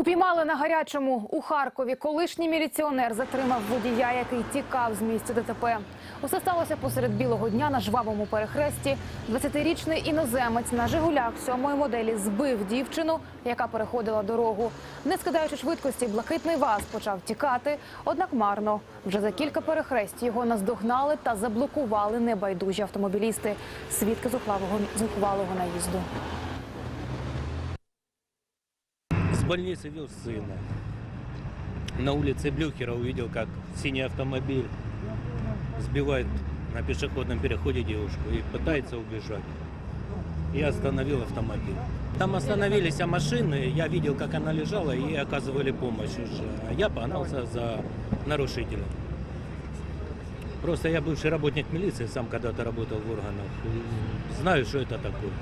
Упіймали на гарячому у Харкові. Колишній міліціонер затримав водія, який тікав з місця ДТП. Усе сталося посеред білого дня на жвавому перехресті. 20-річний іноземець на Жигулях сьомої моделі збив дівчину, яка переходила дорогу. Не скидаючи швидкості, блакитний ВАЗ почав тікати. Однак марно. Вже за кілька перехресть його наздогнали та заблокували небайдужі автомобілісти. Свідки зухвалого наїзду. С больницы вез сына. На улице Блюхера увидел, как синий автомобиль сбивает на пешеходном переходе девушку и пытается убежать. Я остановил автомобиль. Там остановились а машины, я видел, как она лежала, и оказывали помощь уже. А я погнался за нарушителем. Просто я бывший работник милиции, сам когда-то работал в органах. Знаю, что это такое.